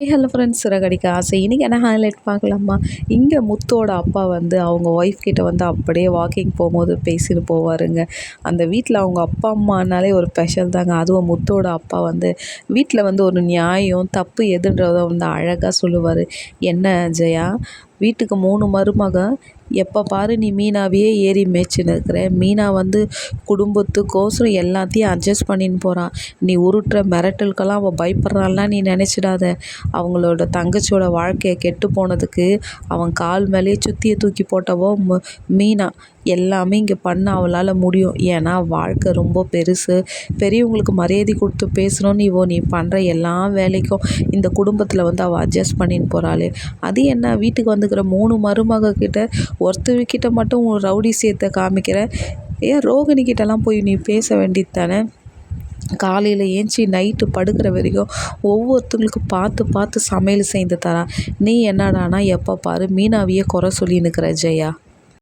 Hello friends Siragadikka ஆசை. இன்றைக்கி என்ன ஹைலைட் பார்க்கலாமா? இங்கே முத்தோட அப்பா வந்து அவங்க ஒய்ஃப் கிட்ட வந்து அப்படியே வாக்கிங் போகும்போது பேசிட்டு போவாருங்க. அந்த வீட்டில் அவங்க அப்பா அம்மானாலே ஒரு ஸ்பெஷல் தாங்க. அதுவும் முத்தோட அப்பா வந்து வீட்டில் வந்து ஒரு நியாயம் தப்பு எதுன்றதை வந்து அழகாக சொல்லுவார். என்ன ஜெயா? வீட்டுக்கு மூணு மருமக. எப்போ பாரு நீ மீனாவையே ஏறி மேய்ச்சின்னு இருக்கிற மீனா வந்து குடும்பத்துக்கோசரம் எல்லாத்தையும் அட்ஜஸ்ட் பண்ணின்னு போகிறான் நீ உருட்டுற மிரட்டலுக்கெல்லாம் அவள் பயப்படுறாள்லாம் நீ நினச்சிடாத. அவங்களோட தங்கச்சியோட வாழ்க்கையை கெட்டு போனதுக்கு அவன் கால் மேலேயே சுற்றியை தூக்கி போட்டவோ மீனா. எல்லாமே இங்கே பண்ண அவளால் முடியும். ஏன்னா வாழ்க்கை ரொம்ப பெருசு. பெரியவங்களுக்கு மரியாதை கொடுத்து பேசணும்னு இவோ நீ பண்ணுற எல்லா வேலைக்கும் இந்த குடும்பத்தில் வந்து அவள் அட்ஜஸ்ட் பண்ணின்னு போகிறாளே அது என்ன? வீட்டுக்கு வந்து இருக்கிற மூணு மருமக கிட்ட ஒருத்தர்கிட்ட மட்டும் ரவுடி சேர்த்த காமிக்கிற. ஏன் ரோகிணிக்கிட்டலாம் போய் நீ பேச வேண்டியது தானே காலையில் ஏஞ்சி நைட்டு படுக்கிற வரைக்கும் ஒவ்வொருத்தங்களுக்கு பார்த்து பார்த்து சமையல் செய்து தரான் நீ என்னடானா எப்போ பாரு மீனாவையே குறை சொல்லி நிற்கிற ஜெயா.